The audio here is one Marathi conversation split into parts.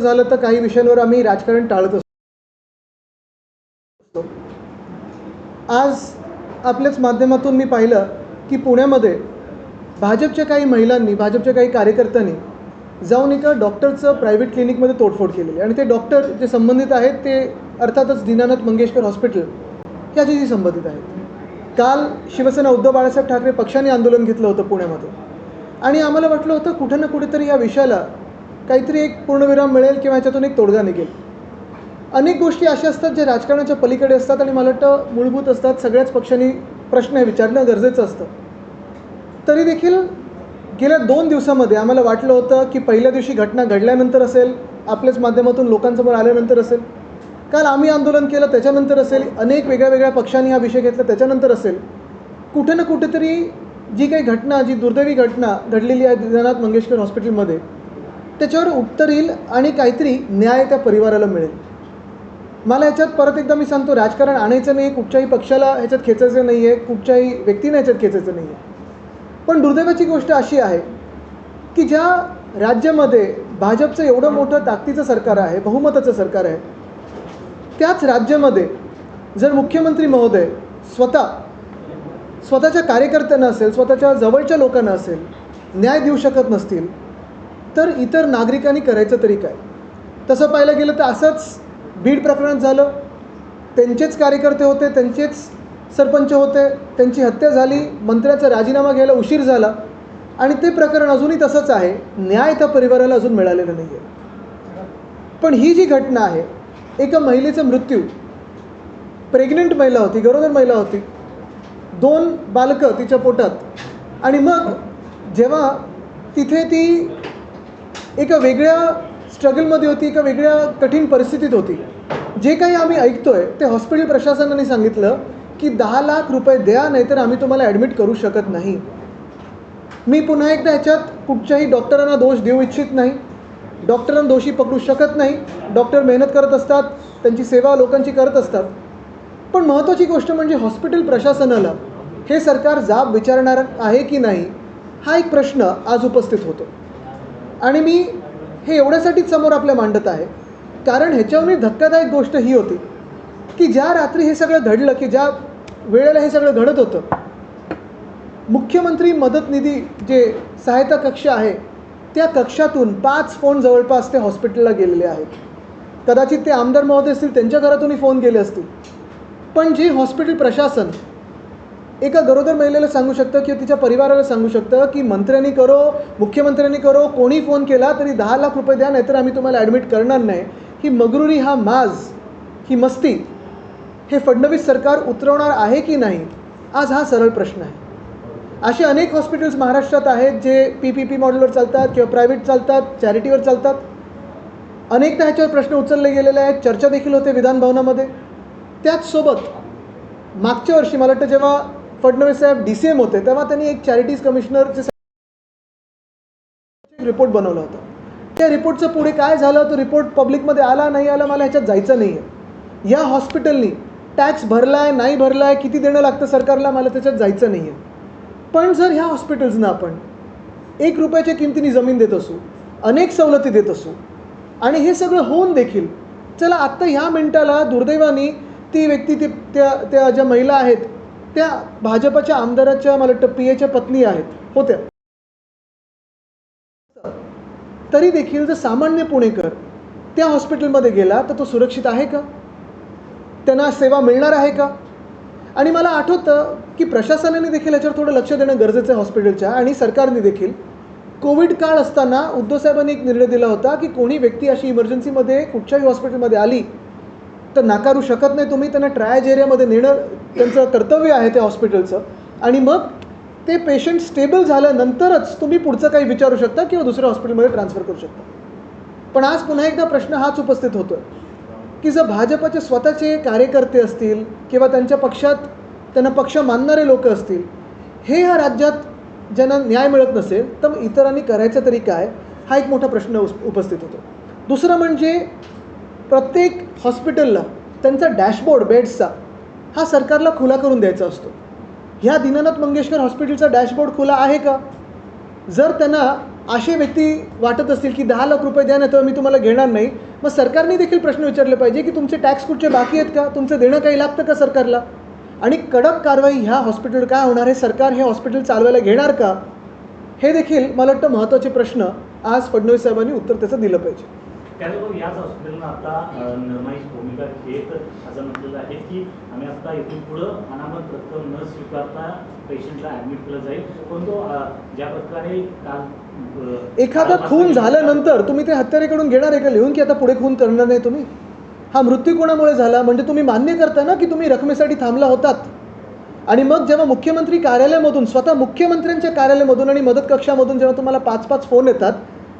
झालं तर काही विषयांवर आम्ही राजकारण टाळत असतो. आज आपल्याच माध्यमातून मी पाहिलं की पुण्यामध्ये भाजपच्या काही महिलांनी भाजपच्या काही कार्यकर्त्यांनी जाऊन एका डॉक्टरचं प्रायव्हेट क्लिनिकमध्ये तोडफोड केलेली आणि ते डॉक्टर जे संबंधित आहेत ते अर्थातच दीनानाथ मंगेशकर हॉस्पिटल ह्याच्याशी संबंधित आहेत. काल शिवसेना उद्धव बाळासाहेब ठाकरे पक्षाने आंदोलन घेतलं होतं पुण्यामध्ये. आणि आम्हाला वाटलं होतं कुठं ना कुठेतरी या विषयाला काहीतरी एक पूर्णविराम मिळेल किंवा ह्याच्यातून एक तोडगा निघेल. अनेक गोष्टी अशा असतात ज्या राजकारणाच्या पलीकडे असतात आणि मला वाटतं मूलभूत असतात. सगळ्याच पक्षांनी प्रश्न हे विचारणं गरजेचं असतं. तरी देखील गेल्या दोन दिवसामध्ये आम्हाला वाटलं होतं की पहिल्या दिवशी घटना घडल्यानंतर असेल आपल्याच माध्यमातून लोकांसमोर आल्यानंतर असेल. काल आम्ही आंदोलन केलं त्याच्यानंतर असेल. अनेक वेगळ्या वेगळ्या पक्षांनी हा विषय घेतला त्याच्यानंतर असेल. कुठे ना कुठेतरी जी काही घटना जी दुर्दैवी घटना घडलेली आहे दिनानाथ मंगेशकर हॉस्पिटलमध्ये त्याच्यावर उत्तर येईल आणि काहीतरी न्याय त्या परिवाराला मिळेल. मला याच्यात परत एकदा मी सांगतो राजकारण आणायचं नाही कुठच्याही पक्षाला ह्याच्यात खेचायचं नाही आहे कुठच्याही व्यक्तीने ह्याच्यात खेचायचं नाही आहे पण दुर्दैवाची गोष्ट अशी आहे की ज्या राज्यामध्ये भाजपचं एवढं मोठं ताकदीचं सरकार आहे बहुमताचं सरकार आहे त्याच राज्यामध्ये जर मुख्यमंत्री महोदय स्वतः स्वतःच्या कार्यकर्त्यांना असेल स्वतःच्या जवळच्या लोकांना असेल न्याय देऊ शकत नसतील तर इतर नागरिकांनी करायचं तरी काय? तसं पाहायला गेलं तर असंच बीड प्रकरणात झालं. त्यांचेच कार्यकर्ते होते त्यांचेच सरपंच होते त्यांची हत्या झाली मंत्र्याचा राजीनामा घ्यायला उशीर झाला आणि ते प्रकरण अजूनही तसंच आहे. न्याय त्या परिवाराला अजून मिळालेलं नाही आहे पण ही जी घटना आहे एका महिलेचा मृत्यू प्रेग्नंट महिला होती गरोदर महिला होती दोन बालकं तिच्या पोटात आणि मग जेव्हा तिथे ती एका वेगळ्या स्ट्रगलमध्ये होती एका वेगळ्या कठीण परिस्थितीत होती. जे काही आम्ही ऐकतोय ते हॉस्पिटल प्रशासनाने सांगितलं की दहा लाख रुपये द्या नाहीतर आम्ही तुम्हाला ॲडमिट करू शकत नाही. मी पुन्हा एकदा ह्याच्यात कुठच्याही डॉक्टरांना दोष देऊ इच्छित नाही. डॉक्टरांना दोषी पकडू शकत नाही. डॉक्टर मेहनत करत असतात त्यांची सेवा लोकांची करत असतात. पण महत्त्वाची गोष्ट म्हणजे हॉस्पिटल प्रशासनाला हे सरकार जाब विचारणार आहे की नाही हा एक प्रश्न आज उपस्थित होतो. आणि मी हे एवढ्यासाठीच समोर आपल्या मांडत आहे. कारण ह्याच्याहूनही धक्कादायक गोष्ट ही होती की ज्या रात्री हे सगळं घडलं की ज्या वेळेला हे सगळं घडत होतं मुख्यमंत्री मदत निधी जे सहायता कक्ष आहे त्या कक्षातून पाच फोन जवळपास ते हॉस्पिटलला गेलेले आहेत. कदाचित ते आमदार महोदय असतील त्यांच्या घरातूनही फोन गेले असतील. पण जे हॉस्पिटल प्रशासन एका गरोदर महिलेला सांगू शकतं किंवा तिच्या परिवाराला सांगू शकतं की मंत्र्यांनी करो मुख्यमंत्र्यांनी करो कोणी फोन केला तरी दहा लाख रुपये द्या नाहीतर आम्ही तुम्हाला ॲडमिट करणार नाही. ही मगरुरी हा माज ही मस्ती हे फडणवीस सरकार उतरवणार आहे की नाही? आज हा सरळ प्रश्न आहे. असे अनेक हॉस्पिटल्स महाराष्ट्रात आहेत जे पी पी पी मॉडेलवर चालतात किंवा प्रायव्हेट चालतात चॅरिटीवर चालतात. अनेकदा ह्याच्यावर प्रश्न उचलले गेलेले आहेत. चर्चा देखील होते विधानभवनामध्ये त्याचसोबत मागच्या वर्षी मला वाटतं जेव्हा फडणवीस साहेब डी सी एम होते तेव्हा त्यांनी एक चॅरिटीज कमिशनरचे रिपोर्ट बनवला होता. त्या रिपोर्टचं पुढे काय झालं तो रिपोर्ट पब्लिकमध्ये आला नाही आला मला ह्याच्यात जायचं नाही आहे या हॉस्पिटलनी टॅक्स भरला आहे नाही भरला आहे किती देणं लागतं सरकारला मला त्याच्यात जायचं नाही आहे पण जर ह्या हॉस्पिटल्सना आपण एक रुपयाच्या किमतीने जमीन देत असू अनेक सवलती देत असू आणि हे सगळं होऊन देखील चला आत्ता ह्या मिनिटाला दुर्दैवाने ती व्यक्ती ती त्या त्या ज्या महिला आहेत त्या भाजपच्या आमदाराच्या मला वाटतं पी एच्या पत्नी आहेत होत्या. तरी देखील जर सामान्य पुणेकर त्या हॉस्पिटलमध्ये गेला तर तो सुरक्षित आहे का? त्यांना सेवा मिळणार आहे का? आणि मला आठवतं की प्रशासनाने देखील याच्यावर थोडं लक्ष देणं गरजेचं आहे हॉस्पिटलच्या आणि सरकारने देखील. कोविड काळ असताना उद्धव साहेबांनी एक निर्णय दिला होता की कोणी व्यक्ती अशी इमर्जन्सीमध्ये कुठच्याही हॉस्पिटलमध्ये आली तर नाकारू शकत नाही. तुम्ही त्यांना ट्रायज एरियामध्ये नेणं त्यांचं कर्तव्य आहे त्या हॉस्पिटलचं. आणि मग ते पेशंट स्टेबल झाल्यानंतरच तुम्ही पुढचं काही विचारू शकता किंवा दुसऱ्या हॉस्पिटलमध्ये ट्रान्सफर करू शकता. पण आज पुन्हा एकदा प्रश्न हाच उपस्थित होतो की जर भाजपचे स्वतःचे कार्यकर्ते असतील किंवा त्यांच्या पक्षात त्यांना पक्ष मानणारे लोक असतील हे ह्या राज्यात ज्यांना न्याय मिळत नसेल तर इतरांनी करायचं तरी काय? हा एक मोठा प्रश्न उपस्थित होतो. दुसरं म्हणजे प्रत्येक हॉस्पिटलला त्यांचा डॅशबोर्ड बेड्सचा हा सरकारला खुला करून द्यायचा असतो. ह्या दीनानाथ मंगेशकर हॉस्पिटलचा डॅशबोर्ड खुला आहे का? जर त्यांना असे व्यक्ती वाटत असतील की दहा लाख रुपये द्या ना तर मी तुम्हाला घेणार नाही मग सरकारने देखील प्रश्न विचारले पाहिजे की तुमचे टॅक्स कुठचे बाकी आहेत का? तुमचं देणं काही लागतं का सरकारला? आणि कडक कारवाई ह्या हॉस्पिटल काय होणार आहे? सरकार हे हॉस्पिटल चालवायला घेणार का? हे देखील मला वाटतं महत्त्वाचे प्रश्न आज फडणवीस साहेबांनी उत्तर त्याचं दिलं पाहिजे. त्याचबरोबर याच हॉस्पिटलनं आता निर्णायक भूमिका घेत असं म्हटलेलं आहे की आम्ही आता इथून पुढं अनामत रक्कम न स्वीकारता पेशंटला ॲडमिट केलं जाईल. परंतु ज्या प्रकारे काल एखादा खून झाल्यानंतर तुम्ही ते हत्यारेकडून घेणार आहे का? लिहून की आता पुढे खून करणार नाही तुम्ही? हा मृत्यू कोणामुळे झाला? म्हणजे तुम्ही मान्य करता ना की तुम्ही रकमेसाठी थांबला होतात. आणि मग जेव्हा मुख्यमंत्री कार्यालयामधून स्वतः मुख्यमंत्र्यांच्या कार्यालयामधून आणि मदत कक्षामधून जेव्हा तुम्हाला पाच पाच फोन येतात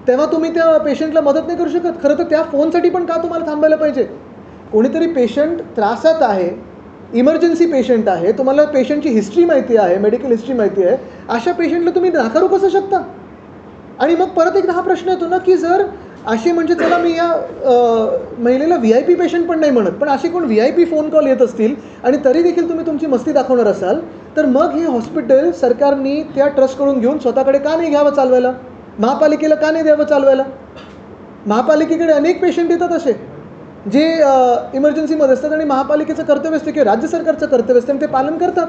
तेव्हा तुम्ही त्या पेशंटला मदत नाही करू शकत. खरं तर त्या फोनसाठी पण का तुम्हाला थांबायला पाहिजे? कोणीतरी पेशंट त्रासात आहे इमर्जन्सी पेशंट आहे तुम्हाला पेशंटची हिस्ट्री माहिती आहे मेडिकल हिस्ट्री माहिती आहे अशा पेशंटला तुम्ही नाकारू कसं शकता? आणि मग परत एकदा हा प्रश्न येतो ना की जर अशी म्हणजे त्याला मी या महिलेला व्ही आय पी पेशंट पण नाही म्हणत पण असे कोण V I P phone call येत असतील आणि तरी देखील तुम्ही तुमची मस्ती दाखवणार असाल तर मग हे हॉस्पिटल सरकारनी त्या ट्रस्टकडून घेऊन स्वतःकडे का नाही घ्यावं चालवायला? महापालिकेला का नाही द्यावं चालवायला? महापालिकेकडे अनेक पेशंट येतात असे जे इमर्जन्सीमध्ये असतात आणि महापालिकेचं कर्तव्य असतं किंवा राज्य सरकारचं कर्तव्य असतं आणि ते पालन करतात.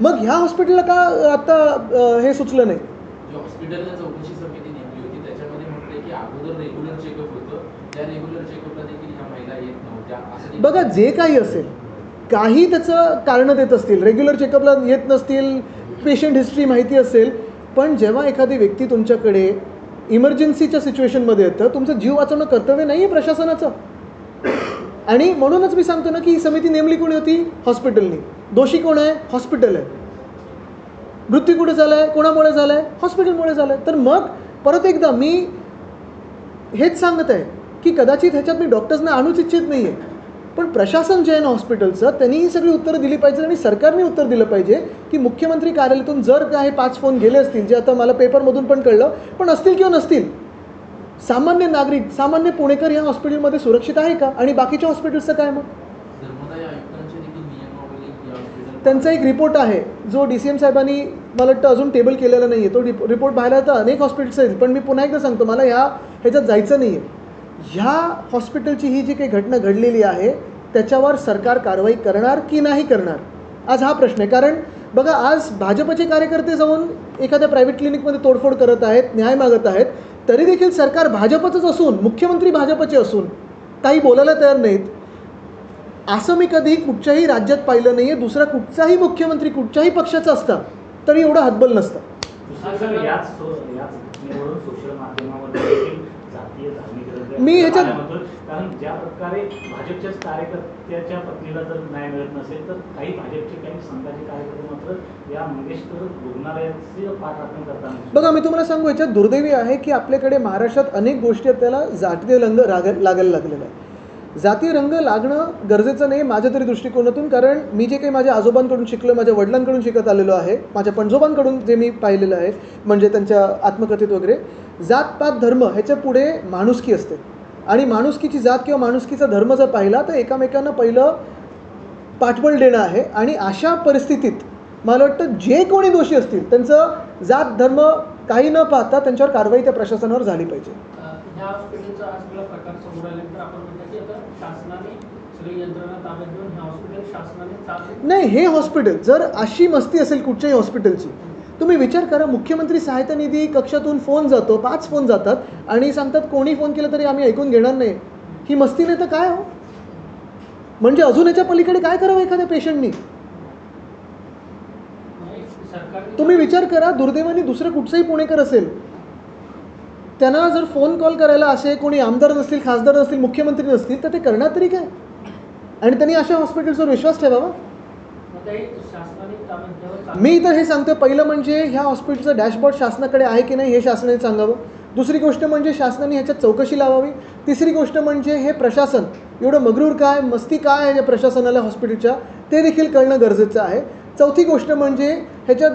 मग ह्या हॉस्पिटलला का आत्ता अ, हे सुचलं नाही? जी हॉस्पिटलला चौकशी समिती नेमली होती त्याच्यामध्ये म्हटलंय की अगोदर रेग्युलर चेकअप होतं. त्या रेग्युलर चेकअपला देखील ह्या महिला येत नव्हत्या. असं देखील- बघा जे काही असेल काही त्याचं कारणं देत असतील. रेग्युलर चेकअपला येत नसतील. पेशंट हिस्ट्री माहिती असेल. पण जेव्हा एखादी व्यक्ती तुमच्याकडे इमर्जन्सीच्या सिच्युएशनमध्ये येतं तुमचं जीव वाचवणं कर्तव्य नाही आहे प्रशासनाचं. आणि म्हणूनच मी सांगतो ना की ही समिती नेमली कोणी होती? हॉस्पिटलनी. दोषी कोण आहे? हॉस्पिटल आहे. मृत्यू कुठे झाला आहे कोणामुळे झाला आहे हॉस्पिटलमुळे झालं आहे तर मग परत एकदा मी हेच सांगत आहे की कदाचित ह्याच्यात मी डॉक्टर्सना आणूच इच्छित नाही आहे पण प्रशासन जे आहे ना हॉस्पिटलचं त्यांनी ही सगळी उत्तरं दिली पाहिजे आणि सरकारने उत्तर दिलं पाहिजे की मुख्यमंत्री कार्यालयातून जर काय पाच फोन गेले असतील जे आता मला पेपरमधून पण कळलं पण असतील किंवा नसतील सामान्य नागरिक सामान्य पुणेकर या हॉस्पिटलमध्ये सुरक्षित आहे का? आणि बाकीच्या हॉस्पिटल्सचं काय मग? त्यांचा एक रिपोर्ट आहे जो डी सी एम साहेबांनी मला वाटतं अजून टेबल केलेला नाही आहे तो रिप रिपोर्ट पाहायला तर अनेक हॉस्पिटल्स आहेत पण मी पुन्हा एकदा सांगतो मला ह्या ह्याच्यात जायचं नाही आहे ह्या हॉस्पिटलची ही जी काही घटना घडलेली आहे त्याच्यावर सरकार कारवाई करणार की नाही करणार? आज हा प्रश्न आहे. कारण बघा आज भाजपचे कार्यकर्ते जाऊन एखाद्या प्रायव्हेट क्लिनिकमध्ये तोडफोड करत आहेत न्याय मागत आहेत तरी देखील सरकार भाजपचंच असून मुख्यमंत्री भाजपचे असून काही बोलायला तयार नाहीत. असं मी कधी कुठच्याही राज्यात पाहिलं नाही आहे दुसरा कुठचाही मुख्यमंत्री कुठच्याही पक्षाचा असता तरी एवढं हातबल नसतं. मी ह्याच्यात- कारण ज्या प्रकारे भाजपच्याच कार्यकर्त्याच्या पत्नीला जर न्याय मिळत नसेल तर काही भाजपचे काही संघाचे कार्यकर्ते मात्र या मंगेशकर रुग्णालयाची पाठराखण करताना बघा मी तुम्हाला सांगू याच्यात दुर्दैवी आहे की आपल्याकडे महाराष्ट्रात अनेक गोष्टी जातीय रंग राग लागायला लागलेला आहे. जाती रंग लागणं गरजेचं नाही माझ्या तरी दृष्टिकोनातून कारण मी जे काही माझ्या आजोबांकडून शिकलो माझ्या वडिलांकडून शिकत आलेलो आहे माझ्या पणजोबांकडून जे मी पाहिलेलं आहे म्हणजे त्यांच्या आत्मकथेत वगैरे जात पात धर्म ह्याच्या पुढे माणुसकी असते. आणि माणुसकीची जात किंवा माणुसकीचा धर्म जर पाहिला तर एकामेकांना पहिलं पाठबळ देणं आहे. आणि अशा परिस्थितीत मला वाटतं जे कोणी दोषी असतील त्यांचं जात धर्म काही न पाहता त्यांच्यावर कारवाई त्या प्रशासनावर झाली पाहिजे. आता शासनाने नाही हे हॉस्पिटल जर अशी मस्ती असेल कुठच्याही हॉस्पिटलची तुम्ही विचार करा मुख्यमंत्री सहायता निधी कक्षातून फोन जातो पाच फोन जातात आणि सांगतात कोणी फोन केला तरी आम्ही ऐकून घेणार नाही. ही मस्ती नाही तर काय हो? म्हणजे अजून याच्या पलीकडे काय करावं एखाद्या पेशंटनी तुम्ही विचार करा दुर्दैवाने दुसरं कुठचंही पुणेकर असेल त्यांना जर फोन कॉल करायला असे कोणी आमदार नसतील खासदार नसतील मुख्यमंत्री नसतील तर ते करणार तरी काय? आणि त्यांनी अशा हॉस्पिटल्सवर विश्वास ठेवावा? मी तर हे सांगतो पहिलं म्हणजे ह्या हॉस्पिटलचं डॅशबोर्ड शासनाकडे आहे की नाही हे शासनाने सांगावं. दुसरी गोष्ट म्हणजे शासनाने ह्याच्यात चौकशी लावावी. तिसरी गोष्ट म्हणजे हे प्रशासन एवढं मगरूर काय मस्ती काय आहे या प्रशासनाला हॉस्पिटलच्या ते देखील कळणं गरजेचं आहे. चौथी गोष्ट म्हणजे ह्याच्यात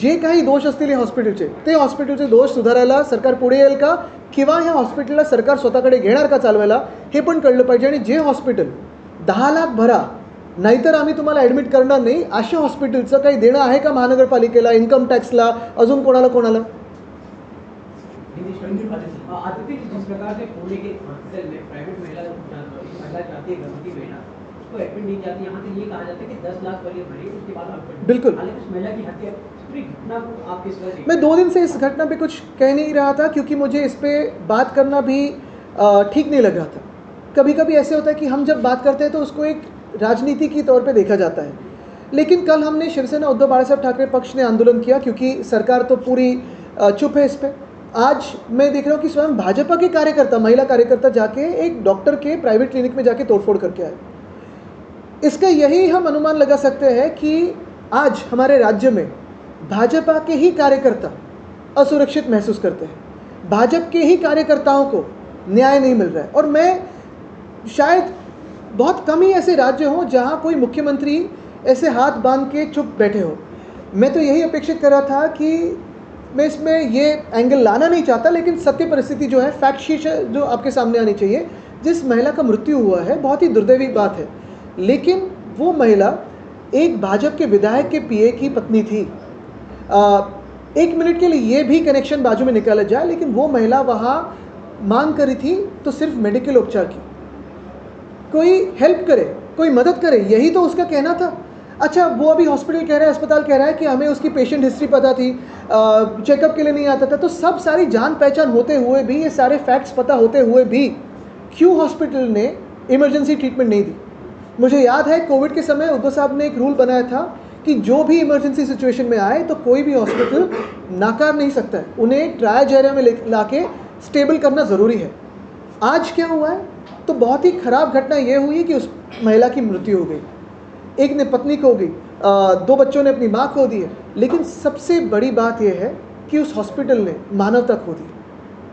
जे काही दोष असतील या हॉस्पिटलचे ते हॉस्पिटलचे दोष सुधारायला सरकार पुढे येईल का? किंवा ह्या हॉस्पिटलला सरकार स्वतःकडे घेणार का चालवायला? हे पण कळलं पाहिजे. आणि जे हॉस्पिटल दहा लाख भरा नाहीतर आम्ही तुम्हाला ॲडमिट करणार नाही. अशा हॉस्पिटलचं काही देणं आहे का महानगरपालिकेला इन्कम टॅक्सला अजून कोणाला कोणाला? बिलकुल बिल्कुल। मैं दो दिन से इस घटना पे कुछ कह नहीं रहा था, क्योंकि मुझे इस पर बात करना भी ठीक नहीं लग रहा था। कभी कभी ऐसे होता है कि हम जब बात करते हैं तो उसको एक राजनीति की तौर पे देखा जाता है। लेकिन कल हमने शिवसेना उद्धव बाला साहब ठाकरे पक्ष ने आंदोलन किया, क्योंकि सरकार तो पूरी चुप है इस पर आज मैं देख रहा हूँ कि स्वयं भाजपा के कार्यकर्ता, महिला कार्यकर्ता जाके एक डॉक्टर के प्राइवेट क्लिनिक में जाके तोड़फोड़ करके आए। इसका यही हम अनुमान लगा सकते हैं कि आज हमारे राज्य में भाजपा के ही कार्यकर्ता असुरक्षित महसूस करते हैं। भाजपा के ही कार्यकर्ताओं को न्याय नहीं मिल रहा है। और मैं शायद बहुत कम ही ऐसे राज्य हों जहाँ कोई मुख्यमंत्री ऐसे हाथ बाँध के चुप बैठे हो। मैं तो यही अपेक्षित कर रहा था कि मैं इसमें ये एंगल लाना नहीं चाहता, लेकिन सत्य परिस्थिति जो है फैक्ट शीट जो आपके सामने आनी चाहिए। जिस महिला का मृत्यु हुआ है, बहुत ही दुर्दैवी बात है। लेकिन वो महिला एक भाजपा के विधायक के पीए की पत्नी थी। एक मिनट के लिए ये भी कनेक्शन बाजू में निकाला जाए, लेकिन वो महिला वहाँ मांग करी थी तो सिर्फ़ मेडिकल उपचार की। कोई हेल्प करे, कोई मदद करे, यही तो उसका कहना था। अच्छा वो अभी हॉस्पिटल कह रहा है, अस्पताल कह रहा है कि हमें उसकी पेशेंट हिस्ट्री पता थी चेकअप के लिए नहीं आता था तो सब सारी जान पहचान होते हुए भी, ये सारे फैक्ट्स पता होते हुए भी क्यों हॉस्पिटल ने इमरजेंसी ट्रीटमेंट नहीं दी? मुझे याद है कोविड के समय उद्धव साहब ने एक रूल बनाया था कि जो भी इमरजेंसी सिचुएशन में आए तो कोई भी हॉस्पिटल नाकार नहीं सकता है। उन्हें ट्रायल ज़रिया में ले- लाके स्टेबल करना ज़रूरी है। आज क्या हुआ है? तो बहुत ही ख़राब घटना ये हुई कि उस महिला की मृत्यु हो गई। एक ने पत्नी खो गई। दो बच्चों ने अपनी माँ खो दी है। लेकिन सबसे बड़ी बात यह है कि उस हॉस्पिटल ने मानवता खो दी।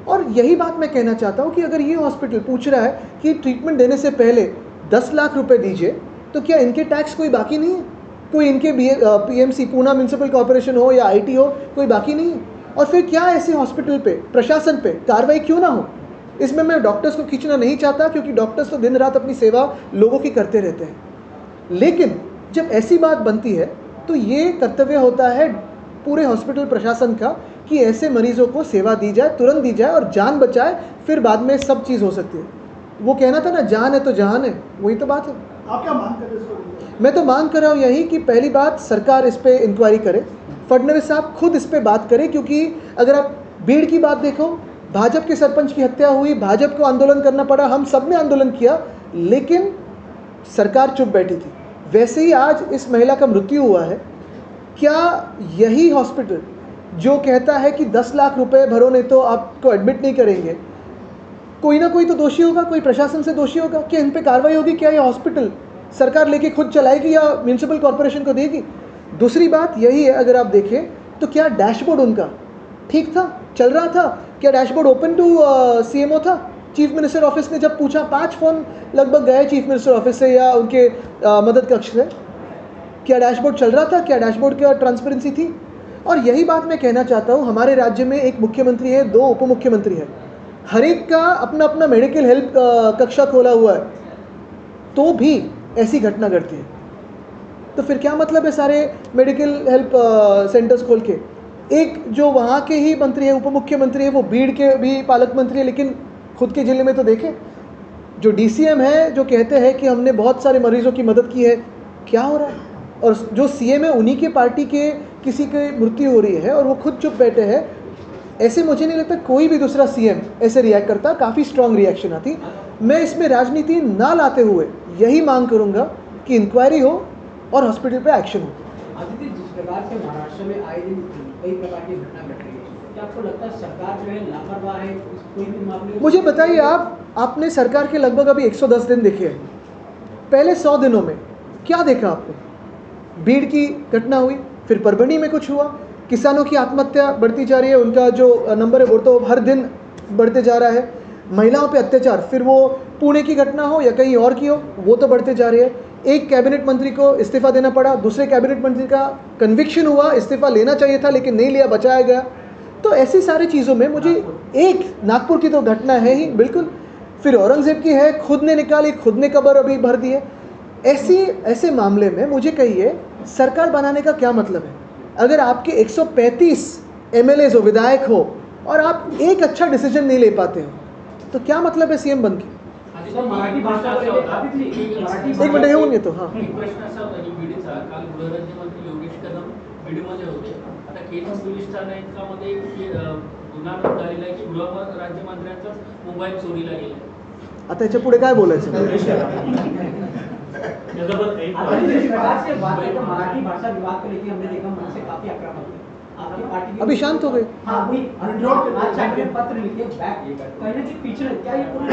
और यही बात मैं कहना चाहता हूँ कि अगर ये हॉस्पिटल पूछ रहा है कि ट्रीटमेंट देने से पहले दस लाख रुपए दीजिए तो क्या इनके टैक्स कोई बाकी नहीं है? कोई इनके B P M C Poona municipal corporation हो या आईटी हो, कोई बाकी नहीं। है और फिर क्या ऐसे हॉस्पिटल पे, प्रशासन पे कार्रवाई क्यों ना हो? इसमें मैं डॉक्टर्स को खींचना नहीं चाहता, क्योंकि डॉक्टर्स तो दिन रात अपनी सेवा लोगों की करते रहते हैं। लेकिन जब ऐसी बात बनती है तो ये कर्तव्य होता है पूरे हॉस्पिटल प्रशासन का, कि ऐसे मरीजों को सेवा दी जाए, तुरंत दी जाए और जान बचाए, फिर बाद में सब चीज़ हो सकती है। वो कहना था ना, जान है तो जहान है। वही तो बात है। आप क्या मांग कर रहे मैं तो मांग कर रहा हूँ यही कि पहली बात सरकार इस पर इंक्वायरी करे। फडनवीस साहब खुद इस पर बात करें, क्योंकि अगर आप भीड़ की बात देखो, भाजपा के सरपंच की हत्या हुई, भाजपा को आंदोलन करना पड़ा, हम सबने आंदोलन किया, लेकिन सरकार चुप बैठी थी। वैसे ही आज इस महिला का मृत्यु हुआ है। क्या यही हॉस्पिटल जो कहता है कि 10 लाख रुपए भरो, नहीं तो आपको एडमिट नहीं करेंगे? कोई ना कोई तो दोषी होगा कोई प्रशासन से दोषी होगा क्या इन पर कार्रवाई होगी क्या ये हॉस्पिटल सरकार लेके खुद चलाएगी या म्यूनसिपल कॉरपोरेशन को देगी? दूसरी बात यही है अगर आप देखें तो क्या डैशबोर्ड उनका? ठीक था चल रहा था। क्या डैशबोर्ड ओपन टू सीएमओ था? चीफ मिनिस्टर ऑफ़िस ने जब पूछा पाँच फ़ोन लगभग गए चीफ मिनिस्टर ऑफ़िस से या उनके अ, मदद कक्ष से। क्या डैशबोर्ड चल रहा था? क्या डैशबोर्ड का ट्रांसपेरेंसी थी? और यही बात मैं कहना चाहता हूँ हमारे राज्य में एक मुख्यमंत्री है दो उप मुख्यमंत्री है। हर एक का अपना अपना मेडिकल हेल्प कक्षा खोला हुआ है। तो भी ऐसी घटना घटती है। तो फिर क्या मतलब है सारे मेडिकल हेल्प सेंटर्स खोल के? एक जो वहाँ के ही मंत्री है उप मुख्यमंत्री है, वो बीड़ के भी पालक मंत्री है, लेकिन खुद के ज़िले में तो देखें। जो डीसीएम है, जो कहते हैं कि हमने बहुत सारे मरीजों की मदद की है, क्या हो रहा है? और जो सीएम है, उन्हीं के पार्टी के किसी की मृत्यु हो रही है और वो खुद चुप बैठे हैं ऐसे मुझे नहीं लगता कोई भी दूसरा सीएम ऐसे रिएक्ट करता। काफ़ी स्ट्रांग रिएक्शन आती। मैं इसमें राजनीति ना लाते हुए यही मांग करूँगा कि इंक्वायरी हो और हॉस्पिटल पे एक्शन हो। आदित्य जिस प्रकार से महाराष्ट्र में आए दिन कई प्रकार की घटना घट रही है। क्या आपको लगता है सरकार जो है लापरवाह है? कोई भी मामले मुझे बताइए आप आपने सरकार के लगभग अभी 110 दिन देखे हैं। पहले 100 दिनों में क्या देखा आपने? भीड़ की घटना हुई फिर परभणी में कुछ हुआ किसानों की आत्महत्या बढ़ती जा रही है उनका जो नंबर है वो तो हर दिन बढ़ते जा रहा है। महिलाओं पे अत्याचार फिर वो पुणे की घटना हो या कहीं और की हो वो तो बढ़ते जा रही है। एक कैबिनेट मंत्री को इस्तीफा देना पड़ा दूसरे कैबिनेट मंत्री का कन्विक्शन हुआ इस्तीफा लेना चाहिए था लेकिन नहीं लिया बचाया गया। तो ऐसी सारी चीज़ों में मुझे एक नागपुर की तो घटना है ही बिल्कुल। फिर औरंगज़ेब की है खुद ने निकाली खुद ने कबर अभी भर दी है। ऐसी ऐसे मामले में मुझे कहिए सरकार बनाने का क्या मतलब है? अगर आपके 135 एमएलएज हो विधायक हो और आप एक अच्छा डिसीज़न नहीं ले पाते हो तो क्या मतलब है सीएम बन के? एक मिनट है। ये तो हाँ आता याच्या पुढे काय बोलायचं? है। तो मराठी भाषा विवाद को लेकर हमने देखा मन से काफ़ी आक्रामक आपकी पार्टी के अभी शांत हो गए हाँ वही अनुरोध आज आपने पत्र लिखे बैक कहने की पीछे क्या ये पूरी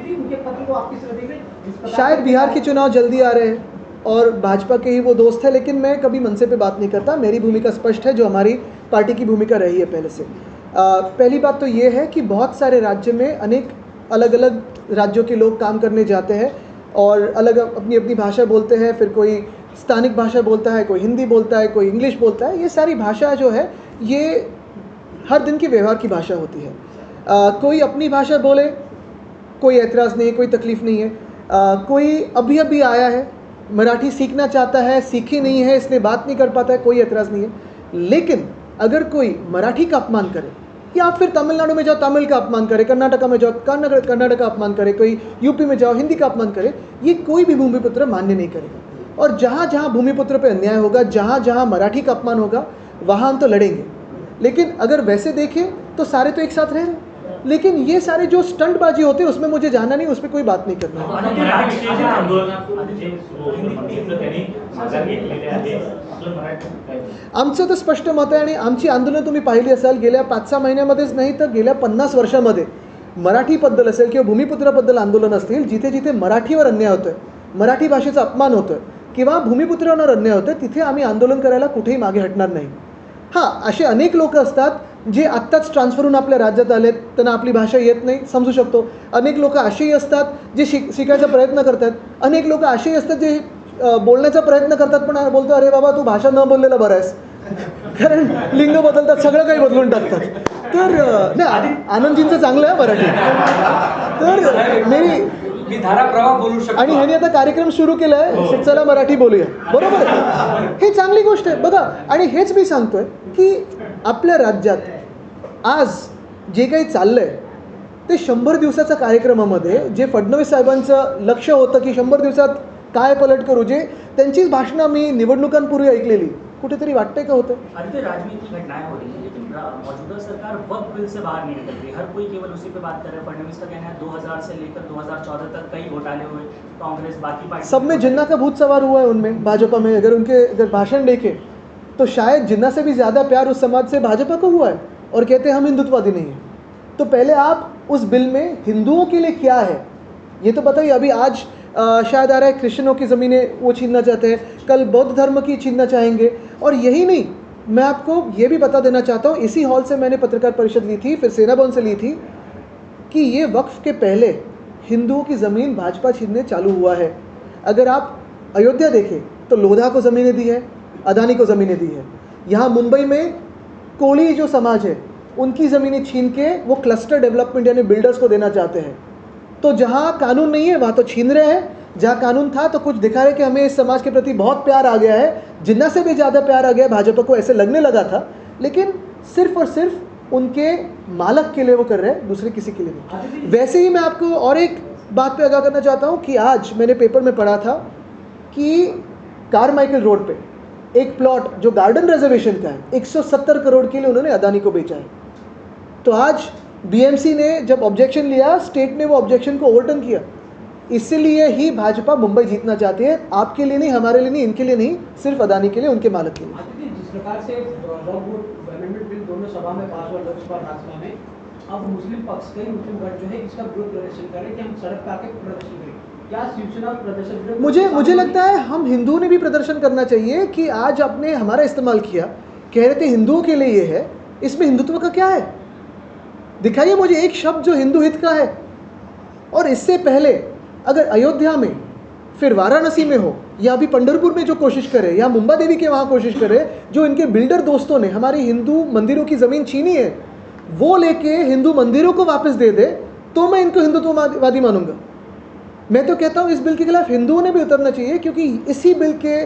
थी? उनके पत्र को आप किस तरह देख रहे? जिस प्रकार शायद बिहार के चुनाव जल्दी आ रहे हैं और भाजपा के ही वो दोस्त है लेकिन मैं कभी मनसे पे बात नहीं करता। मेरी भूमिका स्पष्ट है जो हमारी पार्टी की भूमिका रही है पहले से। आ, पहली बात तो ये है कि बहुत सारे राज्य में अनेक अलग अलग राज्यों के लोग काम करने जाते हैं। और अलग अपनी अपनी भाषा बोलते हैं फिर कोई स्थानिक भाषा बोलता है कोई हिंदी बोलता है कोई इंग्लिश बोलता है ये सारी भाषा जो है ये हर दिन के व्यवहार की भाषा होती है। आ, कोई अपनी भाषा बोले कोई एतराज़ नहीं है कोई तकलीफ़ नहीं है। आ, कोई अभी अभी आया है मराठी सीखना चाहता है सीखी नहीं है इसलिए बात नहीं कर पाता है कोई एतराज़ नहीं है। लेकिन अगर कोई मराठी का अपमान करे या फिर तमिलनाडु में जाओ, तमिल का अपमान करे, कर्नाटका में जाओ, कर्नाटक का अपमान करे, कोई यूपी में जाओ, हिंदी का अपमान करे, ये कोई भी भूमिपुत्र मान्य नहीं करेगा। और जहाँ जहाँ भूमिपुत्र पर अन्याय होगा, जहाँ जहाँ मराठी का अपमान होगा, वहाँ हम तो लड़ेंगे। लेकिन अगर वैसे देखें तो सारे तो एक साथ रह रहे हैं। लेकिन ये सारे जो स्टंटबाजी होते हैं उसमें मुझे जाना नहीं उस पर कोई बात नहीं करना। है आमचं तर स्पष्ट मत आहे आणि आमची आंदोलन तुम्ही पाहिली असाल गेल्या पाच सहा महिन्यामध्येच नाही तर गेल्या पन्नास वर्षामध्ये मराठीबद्दल असेल किंवा भूमिपुत्राबद्दल आंदोलन असतील जिथे जिथे मराठीवर अन्याय होतोय मराठी भाषेचा अपमान होतोय किंवा भूमिपुत्रांवर अन्याय होतोय तिथे आम्ही आंदोलन करायला कुठेही मागे हटणार नाही. हां असे अनेक लोक असतात जे आत्ताच ट्रान्सफर होऊन आपल्या राज्यात आलेत त्यांना आपली भाषा येत नाही समजू शकतो. अनेक लोक असेही असतात जे शिक शिकायचा प्रयत्न करतात. अनेक लोक असेही असतात जे बोलण्याचा प्रयत्न करतात पण बोलतो अरे बाबा तू भाषा न बोललेला बरं आहेस. कारण लिंग बदलतात सगळं काही बदलून टाकतात. तर नाही आनंदजींचं चांगलं आहे मराठी. तर मेरी मी धारा प्रवाह बोलू शकतो. आणि ह्याने आता कार्यक्रम सुरू केला आहे चला मराठी बोलूया. बरोबर? हे चांगली गोष्ट आहे. बघा आणि हेच मी सांगतोय की आपल्या राज्यात आज जे काही चाललंय ते शंभर दिवसाच्या कार्यक्रमामध्ये जे फडणवीस साहेबांचं लक्ष होतं की शंभर दिवसात काय पलट करू जे त्यांचीच भाषणं मी निवडणुकांपूर्वी ऐकलेली. कुठेतरी वाटतंय का होतं? अधिकतर राजनीतिक घटनाएँ हो रही है लेकिन मौजूदा सरकार वक्त बिल से बाहर नहीं निकल रही हर कोई केवल उसी पे बात कर रहा है. फडणवीस का कहना है 2000 से लेकर 2014 तक कई घोटाले हुए कांग्रेस बाकी पार्टी सब में जिन्ना का भूत सवार हुआ है उनमें भाजपा में अगर उनके अगर भाषण देखे तो शायद जिन्ना से भी ज़्यादा प्यार उस समाज से भाजपा को हुआ है। और कहते हैं हम हिंदुत्ववादी नहीं हैं। तो पहले आप उस बिल में हिंदुओं के लिए क्या है? ये तो बताइए अभी आज अ, शायद आ रहा है क्रिश्चनों की ज़मीनें वो छीनना चाहते हैं कल बौद्ध धर्म की छीनना चाहेंगे। और यही नहीं मैं आपको ये भी बता देना चाहता हूँ इसी हॉल से मैंने पत्रकार परिषद ली थी फिर सेना भवन से ली थी कि ये वक्फ के पहले हिंदुओं की ज़मीन भाजपा छीनने चालू हुआ है। अगर आप अयोध्या देखें तो लोधा को ज़मीनें दी है अदानी को ज़मीनें दी है। यहाँ मुंबई में कोली जो समाज है, उनकी ज़मीनें छीन के वो क्लस्टर डेवलपमेंट यानी बिल्डर्स को देना चाहते हैं। तो जहाँ कानून नहीं है, वहाँ तो छीन रहे हैं। जहाँ कानून था तो कुछ दिखा रहे कि हमें इस समाज के प्रति बहुत प्यार आ गया है। जिन्ना से भी ज़्यादा प्यार आ गया, भाजपा को ऐसे लगने लगा था। लेकिन सिर्फ़ और सिर्फ़ उनके मालक के लिए वो कर रहे हैं, दूसरे किसी के लिए नहीं। वैसे ही मैं आपको और एक बात पे आगाह करना चाहता हूँ कि आज मैंने पेपर में पढ़ा था कि कारमाइकल रोड पे एक प्लॉट जो गार्डन रिजर्वेशन का है 170 करोड़ के लिए उन्होंने अदानी को बेचा है। तो आज बीएमसी ने जब ऑब्जेक्शन लिया स्टेट ने वो ऑब्जेक्शन को ओवरटर्न किया। इसीलिए ही भाजपा मुंबई जीतना चाहती है, आपके लिए नहीं, हमारे लिए नहीं, इनके लिए नहीं, सिर्फ़ अदानी के लिए, उनके मालक के लिए। जिस प्रकार से दोनों सभा में पास हुआ लोकसभा राज्यसभा में, अब मुस्लिम पक्ष कई मुस्लिम गढ़ जो है, इसका विरोध प्रदर्शन कर रहे हैं कि हम सड़क पे आके प्रदर्शन करें। मुझे मुझे लगता है हम हिंदुओं ने भी प्रदर्शन करना चाहिए कि आज आपने हमारा इस्तेमाल किया। कह रहे थे हिंदुओं के लिए ये है इसमें हिंदुत्व का क्या है? दिखाइए मुझे एक शब्द जो हिंदू हित का है। और इससे पहले अगर अयोध्या में फिर वाराणसी में हो या अभी पंडरपुर में जो कोशिश करे या मुंबा देवी के वहाँ कोशिश करे जो इनके बिल्डर दोस्तों ने हमारी हिंदू मंदिरों की ज़मीन छीनी है वो लेके हिंदू मंदिरों को वापस दे दे तो मैं इनको हिंदुत्ववादी मानूँगा। मैं तो कहता हूँ इस बिल के खिलाफ हिंदुओं ने भी उतरना चाहिए क्योंकि इसी बिल के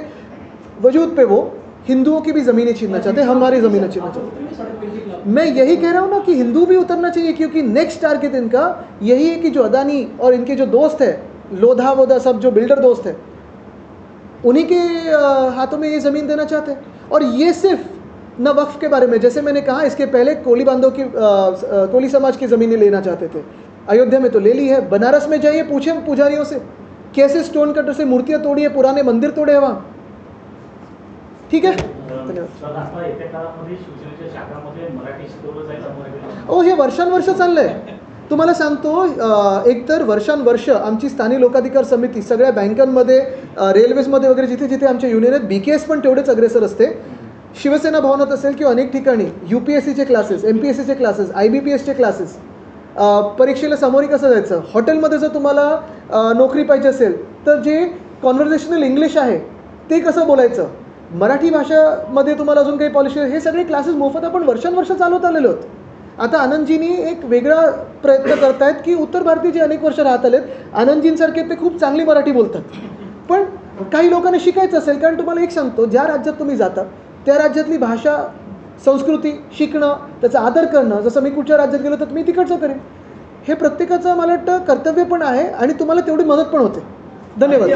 वजूद पे वो हिंदुओं की भी ज़मीनें छीनना चाहते हैं हमारी ज़मीनें छीनना चाहते हैं। मैं यही कह रहा हूँ ना कि हिंदू भी उतरना चाहिए क्योंकि नेक्स्ट टारगेट इनका यही है कि जो अदानी और इनके जो दोस्त है लोधा वोधा सब जो बिल्डर दोस्त है उन्हीं के हाथों में ये ज़मीन देना चाहते हैं। और ये सिर्फ़ न वक्फ के बारे में जैसे मैंने कहा इसके पहले कोली बांधो की कोली समाज की ज़मीनें लेना चाहते थे। अयोध्या में तो ले ली है, बनारस में जाइए, पूछे पुजारियों से, कैसे स्टोन कटर से मूर्तियाँ तोड़ी है पुराने मंदिर तोड़े हैं वहाँ? ठीक है? ओ हे। वर्षानुवर्ष चाललंय तुम्हाला सांगतो एकतर वर्षानुवर्ष आमची स्थानिक लोकाधिकार समिती, सगळ्या बँकांमध्ये रेल्वेजमध्ये वगैरे जिथे जिथे आमचे युनियन आहेत बी के एस पण तेवढेच अग्रेसर असते. शिवसेना भवनात असेल किंवा अनेक ठिकाणी यू पी एस सीचे क्लासेस एम पी एस सीचे क्लासेस आय बी पी एसचे क्लासेस परीक्षेला सामोरी कसं जायचं? हॉटेलमध्ये जर तुम्हाला नोकरी पाहिजे असेल तर जे कॉन्व्हर्सेशनल इंग्लिश आहे ते कसं बोलायचं? मराठी भाषामध्ये तुम्हाला अजून काही पॉलिसी हे सगळे क्लासेस मोफत आपण वर्षानुवर्ष चालवत आलेलो आहोत. आता आनंदजींनी एक वेगळा प्रयत्न करतायत की उत्तर भारतीय जे अनेक वर्ष राहत आलेत आनंदजींसारखे ते खूप चांगली मराठी बोलतात. पण काही लोकांना शिकायचं असेल कारण तुम्हाला एक सांगतो ज्या राज्यात तुम्ही जाता त्या राज्यातली भाषा संस्कृती शिकणं त्याचा आदर करणं जसं मी कुठच्या राज्यात गेलो तर मी तिकडचं करेन. हे प्रत्येकाचं मला वाटतं कर्तव्य पण आहे आणि तुम्हाला तेवढी मदत पण होते. धन्यवाद.